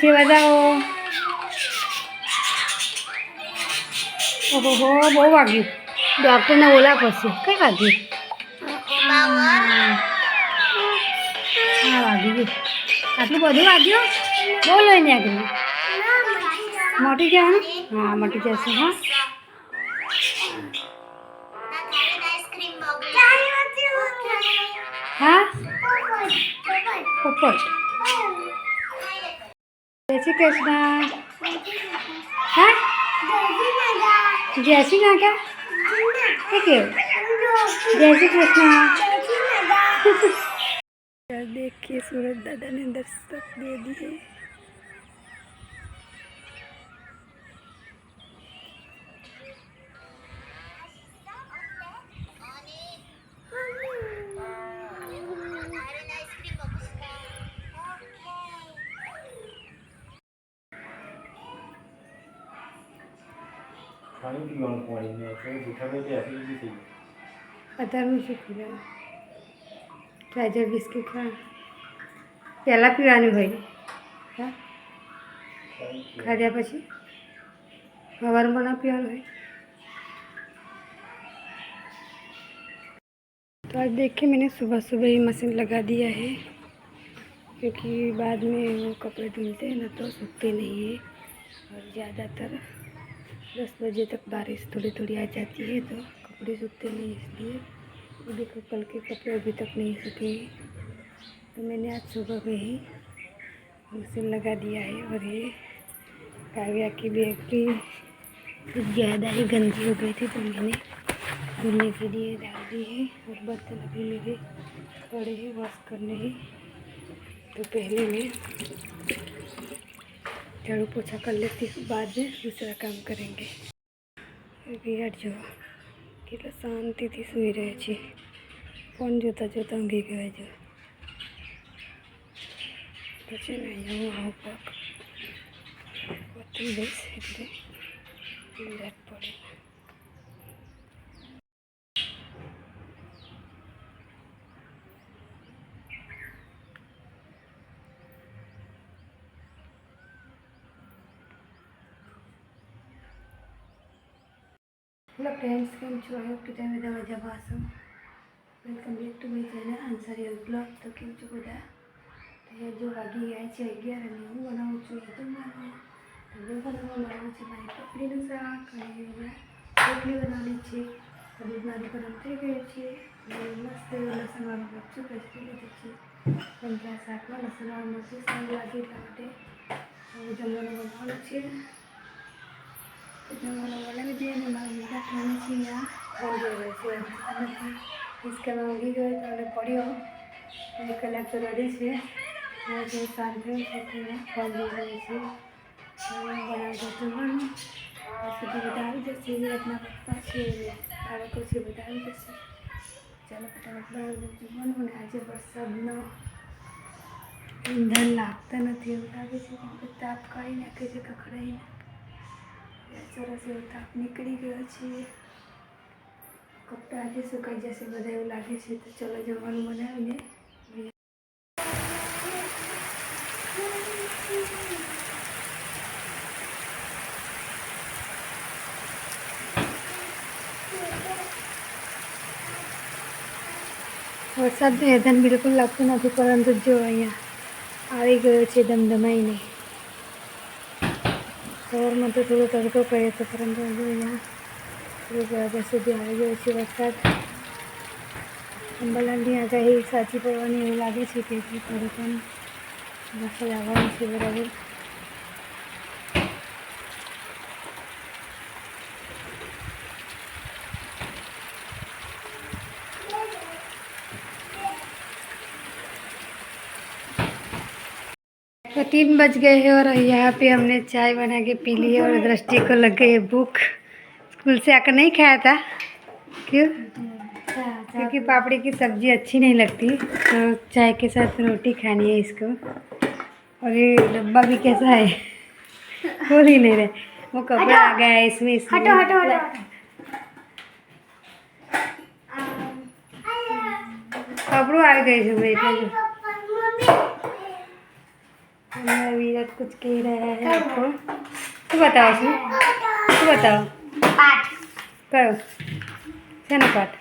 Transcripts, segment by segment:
છે બતાવો ઓહો, બહુ વાગ્યું. ડૉક્ટરને બોલા પડશે કઈ વાગ્યું? હા વાગી ગયું આટલું બધું વાગ્યું? બહુ લઈને આગળ મોટી જવાનું હા, મોટી જશે, હા. હા? પોપટ. જય શ્રી કૃષ્ણ. હા? જય શ્રી નાગા એ કેવું જય શ્રી કૃષ્ણ देखिए सूरज दादा ने दस्तक दे दी है પાણી પીવાનું પાણીને એટલે વિટામિન એસિડિટી થઈ ગઈ અત્યારનું શું પીવાનું ગાજર બિસ્કિટ ખા પહેલાં પીવાનું હોય હા ખાધ્યા પછી સવારમાં ના પીવાનું હોય तो आज देखिए मैंने सुबह सुबह ही मशीन लगा दिया है क्योंकि बाद में वो कपड़े धुलते हैं ना तो सूखते नहीं है और ज़्यादातर दस बजे तक बारिश थोड़ी थोड़ी आ जाती है तो कपड़े सूखते नहीं इसलिए। देखो, कल के कपड़े अभी तक नहीं सूखे तो मैंने आज सुबह में ही मशीन लगा दिया है और ये काव्या की बैग भी कुछ ज़्यादा ही गंदी हो गई थी तो मैंने धुलने के लिए डाल दी है और बर्तन अभी मेरे पड़े हैं, वॉश करने हैं। तो पहले मैं झाड़ू पोछा कर लेती हूँ बाद में दूसरा काम करेंगे વિરાટ જો કેટલા શાંતિથી સૂઈ રહે છે ફોન જોતા જોતા ઊંઘી ગયા જો પછી ને અહીંયા હું આવું પગ પતરી દઈશ એટલે કેમ છો આઈ હોપ કે તમે બધા મજામાં હશો welcome back to my channel answer blog તો કેમ છો બધા એ જો વાગી ગયા છે અગિયાર અને હું બનાવું છું એ તો હું બનાવવા બનાવું છે મારી પકડીનું શાક અને રોટલી બનાવવાની છે તો દૂધ મારી ગરમ થઈ ગયું છે અને મસ્ત લસણવાળું મરચું પેસ્ટ લીધું છે કેમ કે આ શાકમાં લસણવાળું મરચું સારું લાગે એટલા માટે જમવાનું બનાવવાનું છે ઊંઘી ગયો તો અને પડ્યો એક કલાક તો રડે છે હવે જે શાંત થયો છે તો ફોન જોઈ રહ્યો છે હવે બનાવી દઉં જમવાનું ત્યાં સુધી આવી જશે વિરાટના પપ્પા છે બાળકો છે બધા આવી જશે ચાલો ફટાફટ દઉં જમવાનું અને આજે વરસાદનો ઈંધણ લાગતા નથી એવું લાગે છે તાપ કાઢી નાખે છે કકડાઈને. સરસ એવો તાપ નીકળી ગયો છે. કપડાં આજે સુકાઈ જશે, બધા એવું લાગે છે, તો ચલો જમવાનું બનાવીને વરસાદનું એધન બિલકુલ લાગતું નથી, પરંતુ જો અહીંયા આવી ગયો છે ધમધમાઈને સવારમાં તો થોડો તડકો પડ્યો હતો પરંતુ હજુ અહીંયા થોડીક વાગ્યા સુધી આવી ગયો છે વરસાદ. અંબાલાલની આગાહી સાચી પડવાની એવું લાગે છે કે થોડું પણ વરસાદ આવવાનો છે બરાબર. तो तीन बज गए हैं और यहाँ पे हमने चाय बना के पी ली है और दृष्टि को लग गई है भूख स्कूल से आकर नहीं खाया था क्यों क्योंकि पापड़ी की सब्जी अच्छी नहीं लगती तो चाय के साथ रोटी खानी है इसको और ये डब्बा भी कैसा है खोल ही नहीं रहे वो कपड़ा आ गया है इसमें इसमें हटो हटो हटो કપડું આવી ગયું છે ભાઈ એટલે જો हमारा विराट कुछ कह रहा है आपको तू बताओ શું શું બતાવો પાઠ કયો શેનો પાઠ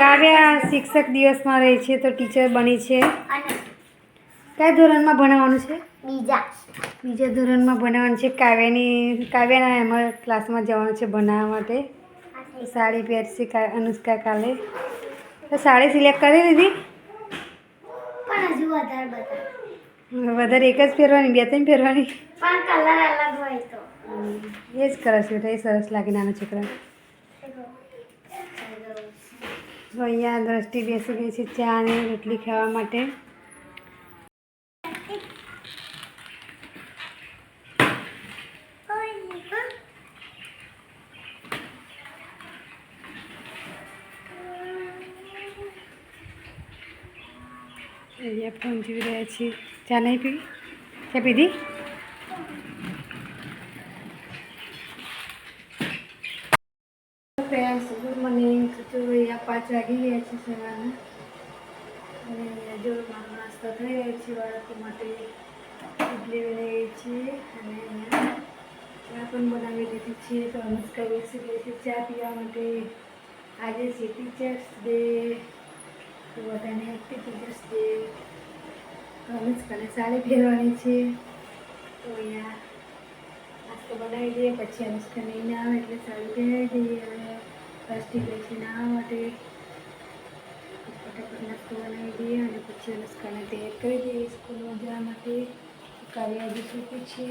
કાવ્યા શિક્ષક દિવસમાં રહી છે તો ટીચર બની છે અને કયા ધોરણમાં ભણાવવાનું છે બીજા બીજા ધોરણમાં ભણાવવાનું છે કાવ્યાની કાવ્યાના એમાં ક્લાસમાં જવાનું છે ભણાવવા માટે તો સાડી પહેરશે કા- અનુષ્કા કાલે તો સાડી સિલેક્ટ કરી લીધી પણ હજુ વધારે બતાવે વધારે એક જ પહેરવાની બે ત્રણ પહેરવાની પણ કલર અલગ હોય તો. એ જ કરે છે એ સરસ લાગે નાના છોકરા તો અહીંયા દ્રષ્ટિ બેસી ગઈ છે ચા અને રોટલી ખાવા માટે. અહીંયા ફોન જોઈ રહ્યા છીએ. ચા નહીં પી? ચા પીધી? ફ્રેન્ડ્સ ગુડ મોર્નિંગ તો પાંચ વાગી ગયા છે સવારના અને અહીંયા જો નાસ્તો થઈ રહ્યો છે બાળકો માટે ઇડલી બનાવી છીએ. અને ચા પણ બનાવી દીધી છે તો અનુષ્કા બેસી ગઈ છે ચા પીવા માટે. આજે છે ટીચર્સ ડે તો બધાને ટીચર્સ ડે તો અનુષ્કાને સાડી પહેરવાની છે. તો અહીંયા નાસ્તો બનાવી દઈએ, પછી અનુષ્કા નહીં આવે એટલે સાડી પહેરાવી દઈએ અને પ્લાસ્ટિક ગઈ છે નાવા માટે ફટાફટ નાસ્તો બનાવી દઈએ અને પછી અનુષ્કાને તૈયાર કરી દઈએ સ્કૂલમાં જવા માટે. કાવ્યા હજી છૂટી છે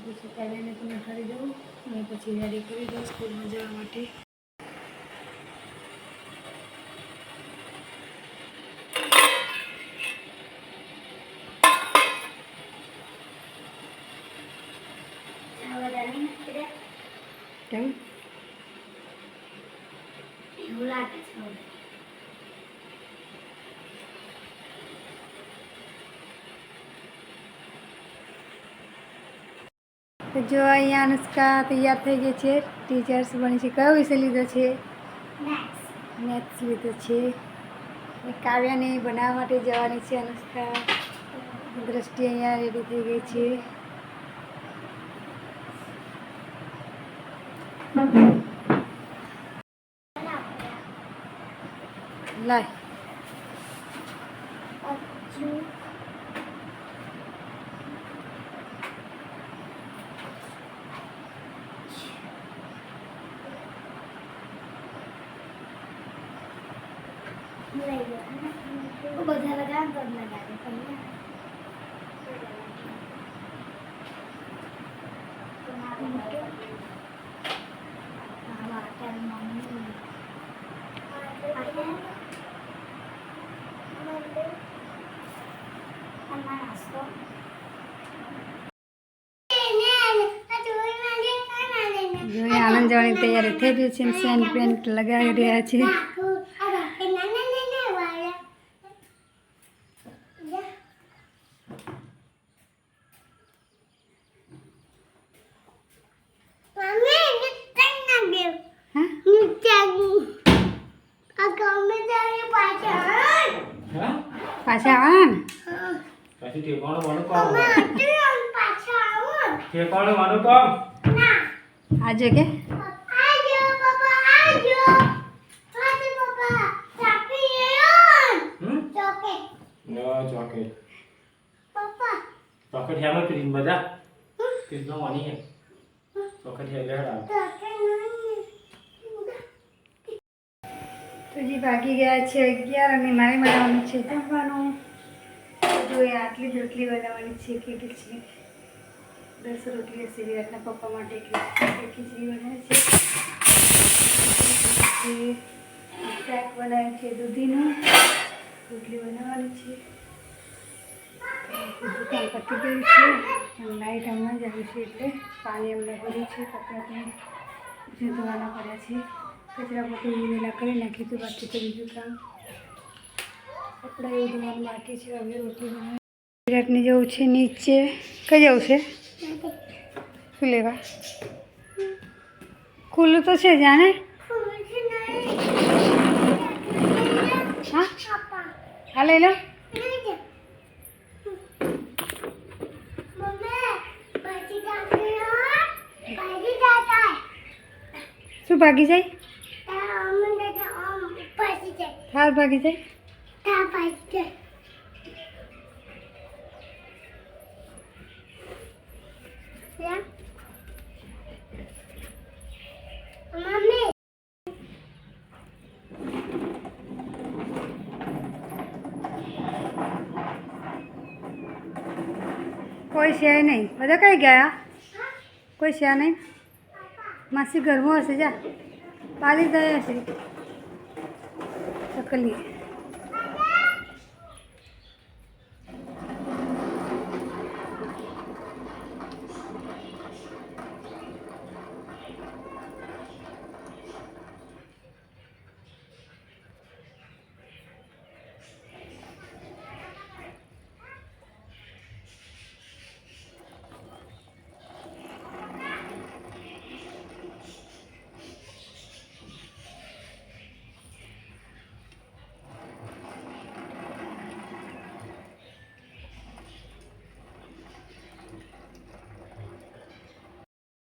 પછી કાવ્યાને પણ ઉઠાડી દઉં અને પછી રેડી કરી દઉં સ્કૂલમાં જવા માટે કેમ એવું લાગે છે હવે. તો જો અહીંયા અનુષ્કા તૈયાર થઈ ગઈ છે. ટીચર્સ બની છે. કયો વિષય લીધો છે? મેથ્સ લીધો છે. કાવ્યાને બનાવવા માટે જવાની છે અનુષ્કા. દ્રષ્ટિ અહીંયા રેડી થઈ ગઈ છે. લાય હજુ લઈ ગયો હું બધા લગાવ તો જ લગાવે પણ જો અહીંયા આનંદ જવાની તૈયારી થઈ રહી છે સેન્ટ પેન્ટ લગાવી રહ્યા છે. પાછા ને. પછી ઠેકાણું વાનું કામ ઠેકાણું વાનું કામ? આજે કે? ચોકેટ ચોકેટ હેમાં? પીરી મજા કૃષ્ણ વાની હે. ચોકેટ તો જે ભાગી ગયા છે અગિયાર અને મારે બનાવવાનું છે. જમવાનું જો એ આટલી જ રોટલી બનાવવાની છે કેટલી છે? દસ રોટલી હશે વિરાટના પપ્પા માટે ખીચડી બનાવે છે. પછી શાક બનાવે છે, દૂધીનું રોટલી બનાવવાની છે. દુકાન પતી ગયું છે લાઈટ હમણાં જ આવી છે એટલે પાણી અમને ભર્યું છે કપડાં પણ જે પડ્યા છે. કચરા પોતે વેલા કરી હતું બાકી તો બીજું કામ કપડાં એવું ધોવાનું બાકી છે હવે રોટલી બનાવી. વિરાટને જવું છે નીચે કઈ જવું છે? શું લેવા? ખુલ્લું તો છે જાણે હા? હા લઈ લો. શું ભાગી જાય? થાર ભાગી જાય? કોઈ છે નહીં. બધા કઈ ગયા? કોઈ છે નહીં? માસી ઘરમાં હશે, જા. પાલી ગયા હશે ચકલી.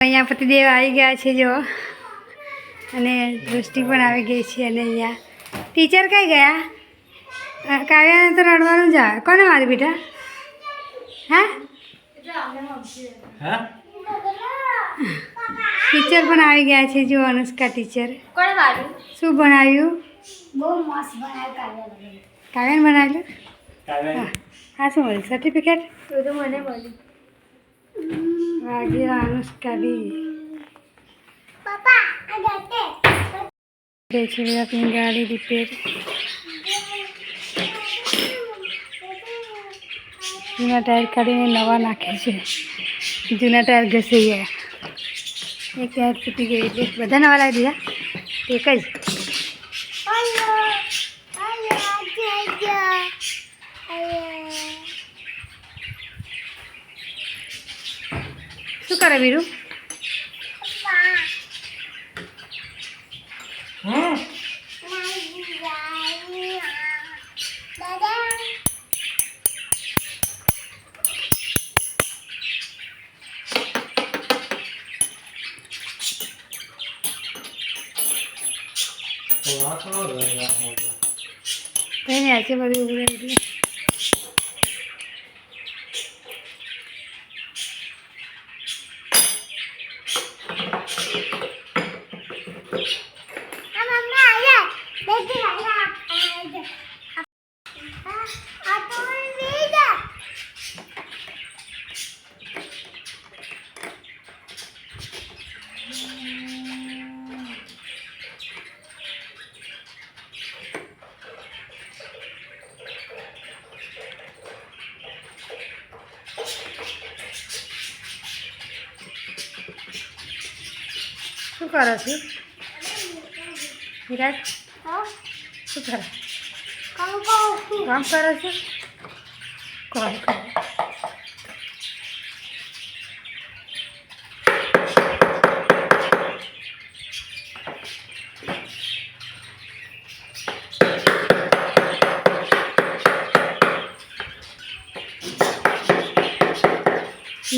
અહીંયા પતિદેવ આવી ગયા છે જો. અને દૃષ્ટિ પણ આવી ગઈ છે અને અહીંયા. ટીચર કઈ ગયા? કાવ્યાને તો રડવાનું જ આવે. કોને મારી બેટા? હા? હા? ટીચર પણ આવી ગયા છે જો અનુષ્કા ટીચર શું ભણાવ્યું કાવ્યાને ભણાવ્યું હા. શું મળ્યું? સર્ટિફિકેટ તો તો મને મળ્યું. વાગ્યા અનુષ્કા બી પપ્પા આ ગાતે ગઈ છે વિરાટની ગાડી રિપેર. જૂના ટાયર કાઢીને નવા નાખે છે. જૂના ટાયર ઘસી ગયા. એક ટાયર તૂટી ગઈ એટલે બધા નવા લાવી દીધા. એક જ હલો હલો જય હલો શું કરે બીરું પપ્પા હમ દાદા તો આ કોનો રહે આ મોટો? કંઈ નહીં આજે બધું ઉભું રહે એટલે આ મમ્મી આયા બેટી આયા આ તો વીડા શું કરો છો? વિરાટ શું કરો? કામ કરો છો? કામ કરો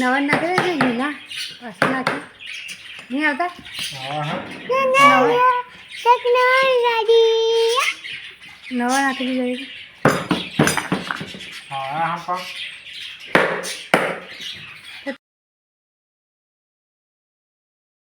નવા નાખે છે જૂના પાછું નાખે નહીં આવતા? નવા નાખી દીધા હા હા પણ